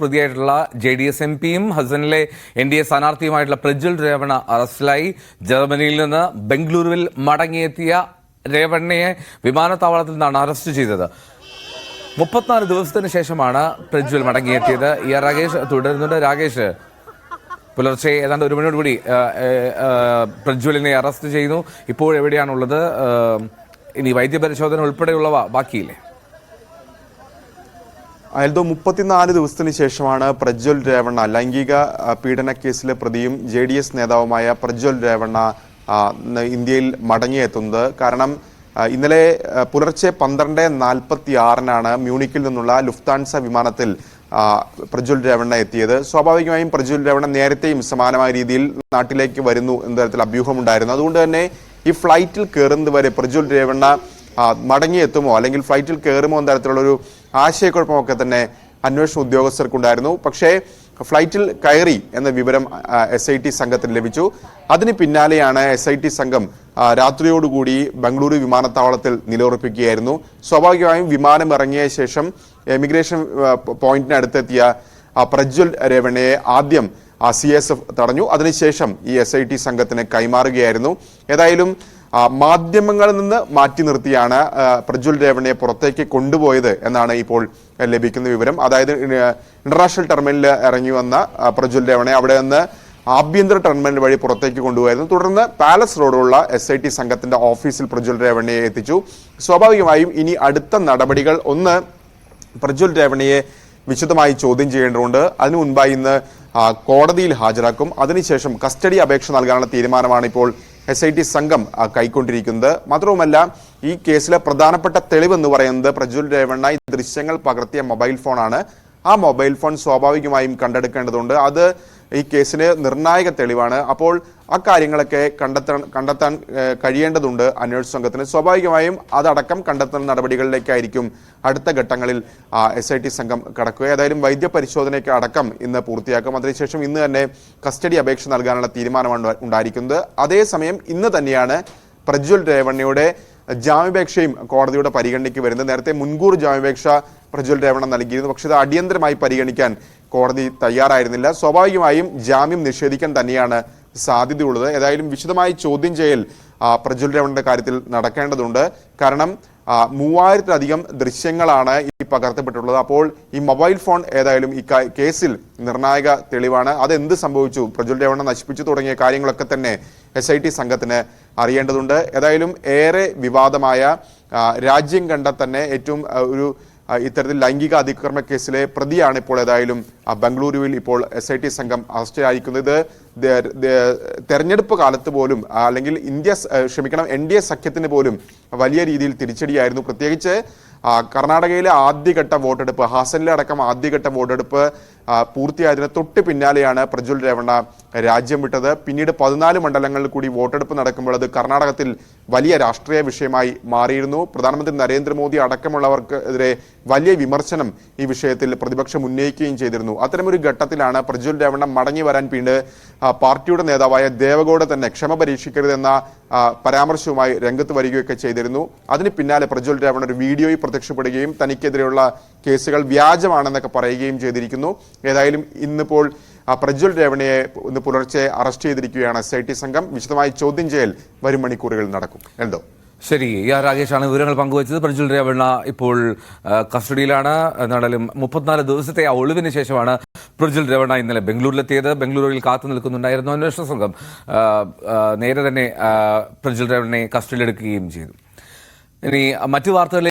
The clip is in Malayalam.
പ്രതിയായിട്ടുള്ള ജെ ഡി എസ് എം പിയും ഹസനിലെ എൻ ഡി എ സ്ഥാനാർത്ഥിയുമായിട്ടുള്ള പ്രജ്വൽ രേവണ അറസ്റ്റിലായി. ജർമ്മനിയിൽ നിന്ന് ബംഗളൂരുവിൽ മടങ്ങിയെത്തിയ രേവണ്ണയെ വിമാനത്താവളത്തിൽ നിന്നാണ് അറസ്റ്റ് ചെയ്തത്. മുപ്പത്തിനാല് ദിവസത്തിന് ശേഷമാണ് പ്രജ്വൽ മടങ്ങിയെത്തിയത്. ഇ ആർ രാകേഷ് തുടരുന്നുണ്ട്. രാകേഷ് പുലർച്ചെ ഏതാണ്ട് ഒരു മണിയോടുകൂടി ആ, ആ, പ്രജ്വലിനെ അറസ്റ്റ് ചെയ്യുന്നു ഇപ്പോൾ എവിടെയാണുള്ളത്? ഇനി വൈദ്യപരിശോധന ഉൾപ്പെടെയുള്ളവ ബാക്കിയില്ലേ? അയൽദോ മുപ്പത്തിനാല് ദിവസത്തിന് ശേഷമാണ് പ്രജ്വൽ രേവണ്ണ ലൈംഗിക പീഡന കേസിലെ പ്രതിയും ജെ ഡി എസ് നേതാവുമായ പ്രജ്വൽ രേവണ്ണ ഇന്ത്യയിൽ മടങ്ങിയെത്തുന്നത്. കാരണം ഇന്നലെ പുലർച്ചെ പന്ത്രണ്ട് നാൽപ്പത്തി ആറിനാണ് മ്യൂണിക്കിൽ നിന്നുള്ള ലുഫ്താൻസ വിമാനത്തിൽ പ്രജ്വൽ രേവണ്ണ എത്തിയത്. സ്വാഭാവികമായും പ്രജ്വൽ രേവണ്ണ നേരത്തെയും സമാനമായ രീതിയിൽ നാട്ടിലേക്ക് വരുന്നു എന്ന തരത്തിൽ അഭ്യൂഹമുണ്ടായിരുന്നു. അതുകൊണ്ട് തന്നെ ഈ ഫ്ലൈറ്റിൽ കയറുന്നത് വരെ പ്രജ്വൽ രേവണ്ണ മടങ്ങിയെത്തുമോ അല്ലെങ്കിൽ ഫ്ലൈറ്റിൽ കയറുമോ എന്ന തരത്തിലുള്ള ഒരു ആശയക്കുഴപ്പമൊക്കെ തന്നെ അന്വേഷണ ഉദ്യോഗസ്ഥർക്കുണ്ടായിരുന്നു. പക്ഷേ ഫ്ലൈറ്റിൽ കയറി എന്ന വിവരം എസ് ഐ ടി സംഘത്തിന് ലഭിച്ചു. അതിന് പിന്നാലെയാണ് എസ് ഐ ടി സംഘം രാത്രിയോടുകൂടി ബംഗളൂരു വിമാനത്താവളത്തിൽ നിലയുറപ്പിക്കുകയായിരുന്നു. സ്വാഭാവികമായും വിമാനം ഇറങ്ങിയ ശേഷം എമിഗ്രേഷൻ പോയിന്റിനടുത്തെത്തിയ പ്രജ്വൽ രേവണയെ ആദ്യം സി എസ് എഫ് തടഞ്ഞു. അതിനുശേഷം ഈ എസ് ഐ ടി സംഘത്തിന് കൈമാറുകയായിരുന്നു. ഏതായാലും മാധ്യമങ്ങളിൽ നിന്ന് മാറ്റി നിർത്തിയാണ് പ്രജ്വൽ രേവണയെ പുറത്തേക്ക് കൊണ്ടുപോയത് എന്നാണ് ഇപ്പോൾ ലഭിക്കുന്ന വിവരം. അതായത് ഇന്റർനാഷണൽ ടെർമിനലിൽ ഇറങ്ങി വന്ന പ്രജ്വൽ രേവണയെ അവിടെ നിന്ന് ആഭ്യന്തര ടെർമിനൽ വഴി പുറത്തേക്ക് കൊണ്ടുപോയിരുന്നു തുടർന്ന് പാലസ് റോഡുള്ള എസ് ഐ ടി സംഘത്തിന്റെ ഓഫീസിൽ പ്രജ്വൽ രേവണയെ എത്തിച്ചു. സ്വാഭാവികമായും ഇനി അടുത്ത നടപടികൾ ഒന്ന് പ്രജ്വൽ രേവണയെ വിശദമായി ചോദ്യം ചെയ്യേണ്ടതുണ്ട്. അതിനു മുൻപായി ഇന്ന് കോടതിയിൽ ഹാജരാക്കും. അതിനുശേഷം കസ്റ്റഡി അപേക്ഷ നൽകാനുള്ള തീരുമാനമാണ് ഇപ്പോൾ എസ് ഐ ടി സംഘം കൈക്കൊണ്ടിരിക്കുന്നത്. മാത്രവുമല്ല ഈ കേസിലെ പ്രധാനപ്പെട്ട തെളിവെന്ന് പറയുന്നത് പ്രജ്വൽ രേവണ്ണ ഈ ദൃശ്യങ്ങൾ പകർത്തിയ മൊബൈൽ ഫോണാണ്. ആ മൊബൈൽ ഫോൺ സ്വാഭാവികമായും കണ്ടെടുക്കേണ്ടതുണ്ട്. അത് ഈ കേസിന് നിർണായക തെളിവാണ്. അപ്പോൾ അക്കാര്യങ്ങളൊക്കെ കാര്യങ്ങളൊക്കെ കണ്ടെത്താൻ കണ്ടെത്താൻ കഴിയേണ്ടതുണ്ട് അന്വേഷണ സംഘത്തിന്. സ്വാഭാവികമായും അതടക്കം കണ്ടെത്തൽ നടപടികളിലേക്കായിരിക്കും അടുത്ത ഘട്ടങ്ങളിൽ എസ് ഐ ടി സംഘം കടക്കുക. ഏതായാലും വൈദ്യ പരിശോധനയ്ക്ക് അടക്കം ഇന്ന് പൂർത്തിയാക്കും. അതിനുശേഷം ഇന്ന് തന്നെ കസ്റ്റഡി അപേക്ഷ നൽകാനുള്ള തീരുമാനമാണ് ഉണ്ടായിരിക്കുന്നത്. അതേസമയം ഇന്ന് തന്നെയാണ് പ്രജ്വൽ രേവണ്ണയുടെ ജാമ്യാപേക്ഷയും കോടതിയുടെ പരിഗണനയ്ക്ക് വരുന്നത്. നേരത്തെ മുൻകൂർ ജാമ്യപേക്ഷ പ്രജ്വൽ രേവണ നൽകിയിരുന്നു. പക്ഷേ ഇത് അടിയന്തരമായി പരിഗണിക്കാൻ കോടതി തയ്യാറായിരുന്നില്ല. സ്വാഭാവികമായും ജാമ്യം നിഷേധിക്കാൻ തന്നെയാണ് സാധ്യതയുള്ളത്. ഏതായാലും വിശദമായി ചോദ്യം ചെയ്യൽ പ്രജ്വൽ രേവണന്റെ കാര്യത്തിൽ നടക്കേണ്ടതുണ്ട്. കാരണം മൂവായിരത്തിലധികം ദൃശ്യങ്ങളാണ് ഈ പകർത്തപ്പെട്ടിട്ടുള്ളത്. അപ്പോൾ ഈ മൊബൈൽ ഫോൺ ഏതായാലും ഈ കേസിൽ നിർണായക തെളിവാണ്. അതെന്ത് സംഭവിച്ചു? പ്രജ്വൽ രേവണ നശിപ്പിച്ചു തുടങ്ങിയ കാര്യങ്ങളൊക്കെ തന്നെ എസ് ഐ ടി സംഘത്തിന് അറിയേണ്ടതുണ്ട്. ഏതായാലും ഏറെ വിവാദമായ രാജ്യം കണ്ട തന്നെ ഏറ്റവും ഒരു ഇത്തരത്തിൽ ലൈംഗിക അതിക്രമ കേസിലെ പ്രതിയാണ് ഇപ്പോൾ ഏതായാലും ബംഗളൂരുവിൽ ഇപ്പോൾ എസ് ഐ ടി സംഘം അറസ്റ്റിലായിരിക്കുന്നത് തെരഞ്ഞെടുപ്പ് കാലത്ത് പോലും അല്ലെങ്കിൽ ഇന്ത്യ ക്ഷമിക്കണം എൻ ഡി എ സഖ്യത്തിന് പോലും വലിയ രീതിയിൽ തിരിച്ചടിയായിരുന്നു. പ്രത്യേകിച്ച് കർണാടകയിലെ ആദ്യഘട്ട വോട്ടെടുപ്പ് ഹാസനിലെ അടക്കം ആദ്യഘട്ട വോട്ടെടുപ്പ് പൂർത്തിയായതിന് തൊട്ട് പിന്നാലെയാണ് പ്രജ്വൽ രേവണ്ണ രാജ്യം വിട്ടത്. പിന്നീട് പതിനാല് മണ്ഡലങ്ങളിൽ കൂടി വോട്ടെടുപ്പ് നടക്കുമ്പോൾ അത് കർണാടകത്തിൽ വലിയ രാഷ്ട്രീയ വിഷയമായി മാറിയിരുന്നു. പ്രധാനമന്ത്രി നരേന്ദ്രമോദി അടക്കമുള്ളവർക്ക് എതിരെ വലിയ വിമർശനം ഈ വിഷയത്തിൽ പ്രതിപക്ഷം ഉന്നയിക്കുകയും ചെയ്തിരുന്നു. അത്തരമൊരു ഘട്ടത്തിലാണ് പ്രജ്വൽ രേവണ്ണ മടങ്ങി വരാൻ പിന്നീട് പാർട്ടിയുടെ നേതാവായ ദേവഗൌഡ തന്നെ ക്ഷമ പരീക്ഷിക്കരുതെന്ന പരാമർശവുമായി രംഗത്ത് വരികയൊക്കെ ചെയ്തിരുന്നു. അതിന് പിന്നാലെ പ്രജ്വൽ രാവൺ ഒരു വീഡിയോയിൽ പ്രത്യക്ഷപ്പെടുകയും തനിക്കെതിരെയുള്ള കേസുകൾ വ്യാജമാണെന്നൊക്കെ പറയുകയും ചെയ്തിരിക്കുന്നു. ഏതായാലും ഇന്നിപ്പോൾ പ്രജ്വൽ രേവണയെ ഇന്ന് പുലർച്ചെ അറസ്റ്റ് ചെയ്തിരിക്കുകയാണ് എസ് സംഘം. വിശദമായി ചോദ്യം ചെയ്യൽ വരും മണിക്കൂറുകളിൽ നടക്കും. എന്തോ ശരി ആർ രാകേഷാണ് വിവരങ്ങൾ പങ്കുവച്ചത്. പ്രജ്വൽ രേവണ്ണ ഇപ്പോൾ കസ്റ്റഡിയിലാണ്. എന്നാലും മുപ്പത്തിനാല് ദിവസത്തെ ആ ഒളിവിന് ശേഷമാണ് പ്രജ്വൽ രേവണ്ണ ഇന്നലെ ബംഗളൂരിലെത്തിയത്. ബംഗളൂരുവിൽ കാത്തു നിൽക്കുന്നുണ്ടായിരുന്നു അന്വേഷണ സംഘം. ആ, ആ, നേരെ തന്നെ പ്രജുൽ രേവണ്ണയെ കസ്റ്റഡിയിലെടുക്കുകയും ചെയ്തു. ഇനി മറ്റു വാർത്തകളിലേക്ക്